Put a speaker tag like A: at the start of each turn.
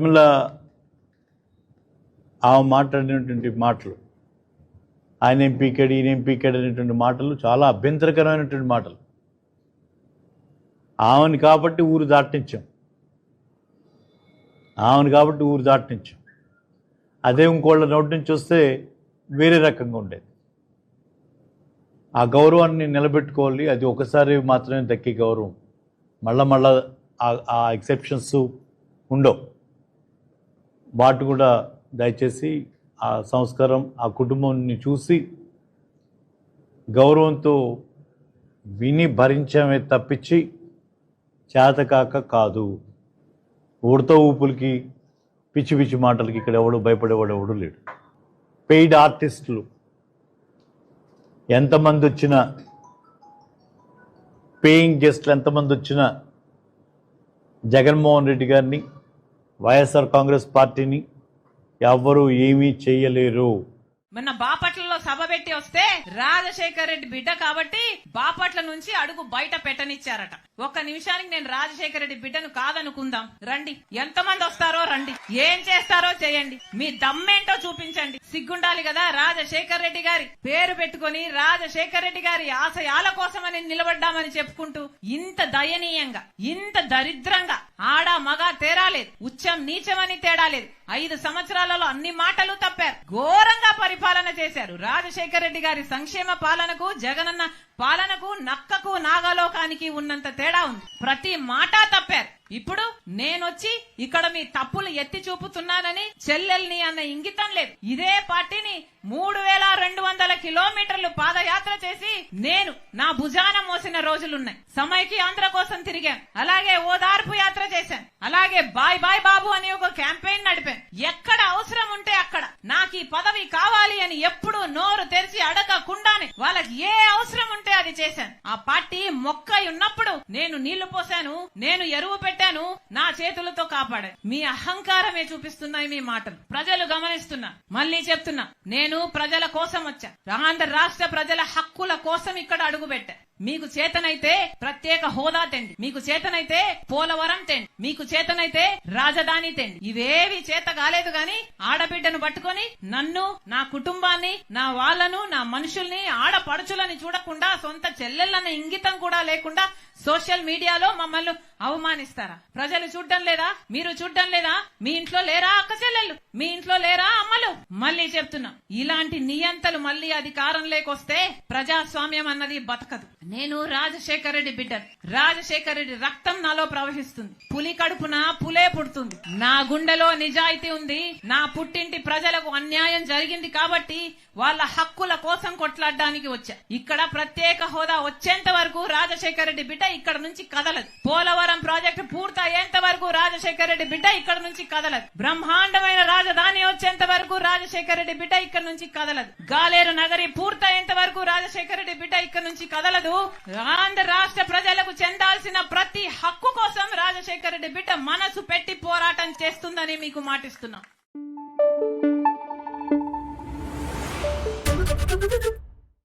A: నిర్మల ఆమె మాట్లాడినటువంటి మాటలు ఆయన ఏం పీకాడు ఈయన ఏం పీకాడు అనేటువంటి మాటలు చాలా అభ్యంతరకరమైనటువంటి మాటలు. ఆమెను కాబట్టి ఊరు దాటించాం. ఆమెను కాబట్టి ఊరు దాటించాం. అదే ఇంకోళ్ళ నోటి నుంచి వస్తే వేరే రకంగా ఉండేది. ఆ గౌరవాన్ని నిలబెట్టుకోవాలి. అది ఒకసారి మాత్రమే దక్కే గౌరవం. మళ్ళా మళ్ళా ఆ ఎక్సెప్షన్స్ ఉండవు. వాటి కూడా దయచేసి ఆ సంస్కారం ఆ కుటుంబాన్ని చూసి గౌరవంతో విని భరించమే తప్పించి చేతకాక కాదు. ఉడత ఊపులకి పిచ్చి పిచ్చి మాటలకి ఇక్కడ ఎవడు భయపడేవాడు ఎవడు లేడు. పెయిడ్ ఆర్టిస్టులు ఎంతమంది వచ్చినా పేయింగ్ గెస్ట్లు ఎంతమంది వచ్చినా జగన్మోహన్ రెడ్డి గారిని వైఎస్ఆర్ కాంగ్రెస్ పార్టీని ఎవ్వరూ ఏమీ చేయలేరు.
B: మొన్న బాపట్లలో సభ పెట్టి వస్తే రాజశేఖర్ రెడ్డి బిడ్డ కాబట్టి బాపట్ల నుంచి అడుగు బయట పెట్టనిచ్చారట. ఒక్క నిమిషానికి నేను రాజశేఖర్ రెడ్డి బిడ్డను కాదనుకుందాం. రండి. ఎంతమంది వస్తారో రండి. ఏం చేస్తారో చేయండి. మీ దమ్మేంటో చూపించండి. సిగ్గుండాలి కదా రాజశేఖర్ రెడ్డి గారి పేరు పెట్టుకొని రాజశేఖర్ రెడ్డి గారి ఆశయాల కోసమని నిలబడ్డామని చెప్పుకుంటూ ఇంత దయనీయంగా ఇంత దరిద్రంగా ఆడ మగ తేడా లేదు ఉచ్చం నీచమని తేడా లేదు ఐదు సంవత్సరాలలో అన్ని మాటలు తప్పారు. ఘోరంగా పరిపాలన చేశారు. రాజశేఖర రెడ్డి గారి సంక్షేమ పాలనకు జగనన్న పాలనకు నక్కకు నాగలోకానికి ఉన్నంత తేడా ఉంది. ప్రతి మాట తప్పారు. ఇప్పుడు నేనొచ్చి ఇక్కడ మీ తప్పులు ఎత్తి చూపుతున్నానని చెల్లెల్ని అన్న ఇంగితం లేదు. ఇదే పార్టీని మూడు వేల రెండు వందల కిలోమీటర్లు పాదయాత్ర చేసి నేను నా భుజాన మోసిన రోజులున్నాయి. సమైకి ఆంధ్ర కోసం తిరిగాను అలాగే ఓదార్పు యాత్ర చేశాను అలాగే బాయ్ బాయ్ బాబు అని ఒక క్యాంపెయిన్ నడిపాను ఎక్కడ అవసరం పదవి కావాలి అని ఎప్పుడు నోరు తెరిచి అడగకుండానే వాళ్ళకి ఏ అవసరం ఉంటే అది చేశాను. ఆ పార్టీ మొక్క ఉన్నప్పుడు నేను నీళ్ళు పోసాను నేను ఎరువు పెట్టాను నా చేతులతో కాపాడాను. మీ అహంకారమే చూపిస్తున్నాయి మీ మాటలు. ప్రజలు గమనిస్తున్నా. మళ్ళీ చెప్తున్నా. నేను ప్రజల కోసం వచ్చా. ఆంధ్ర రాష్ట్ర ప్రజల హక్కుల కోసం ఇక్కడ అడుగు పెట్టా మీకు చేతనైతే ప్రత్యేక హోదా తెండి. మీకు చేతనైతే పోలవరం తెండి. మీకు చేతనైతే రాజధాని తెండి. ఇవేవి చేత కాలేదు గాని ఆడబిడ్డను పట్టుకొని నన్ను నా కుటుంబాన్ని నా వాళ్ళను నా మనుషుల్ని ఆడపడుచులని చూడకుండా సొంత చెల్లెళ్ళన్న ఇంగితం కూడా లేకుండా సోషల్ మీడియాలో మమ్మల్ని అవమానిస్తారా? ప్రజలు చూడడం లేదా? మీరు చూడడం లేదా? మీ ఇంట్లో లేరా అక్క చెల్లెళ్ళు? మీ ఇంట్లో లేరా అమ్మలు? మళ్ళీ చెప్తున్నా ఇలాంటి నియంతలు మళ్ళీ అధికారం లేకొస్తే ప్రజాస్వామ్యం అన్నది బతకదు. నేను రాజశేఖర రెడ్డి బిడ్డను. రాజశేఖర రెడ్డి రక్తం నాలో ప్రవహిస్తుంది. పులి కడుపున పులే పుడుతుంది. నా గుండెలో నిజాయితీ ఉంది. నా పుట్టింటి ప్రజలకు అన్యాయం జరిగింది కాబట్టి వాళ్ళ హక్కుల కోసం కొట్లాడడానికి వచ్చా. ఇక్కడ ప్రత్యేక హోదా వచ్చేంత వరకు రాజశేఖర రెడ్డి బిడ్డ ఇక్కడ నుంచి కదలదు. పోలవరం ప్రాజెక్టు పూర్తయ్యేంత వరకు రాజశేఖర రెడ్డి బిడ్డ ఇక్కడ నుంచి కదలదు. బ్రహ్మాండమైన రాజధాని వచ్చేంత వరకు రాజశేఖర రెడ్డి బిడ్డ ఇక్కడ నుంచి కదలదు. గాలేరు నగరి పూర్తయ్యేంత వరకు రాజశేఖర రెడ్డి బిడ్డ ఇక్కడ నుంచి కదలదు. ఆంధ్ర రాష్ట్ర ప్రజలకు చెందాల్సిన ప్రతి హక్కు కోసం రాజశేఖర రెడ్డి బిడ్డ మనసు పెట్టి పోరాటం చేస్తుందని మీకు మాటిస్తున్నాం. Thank you.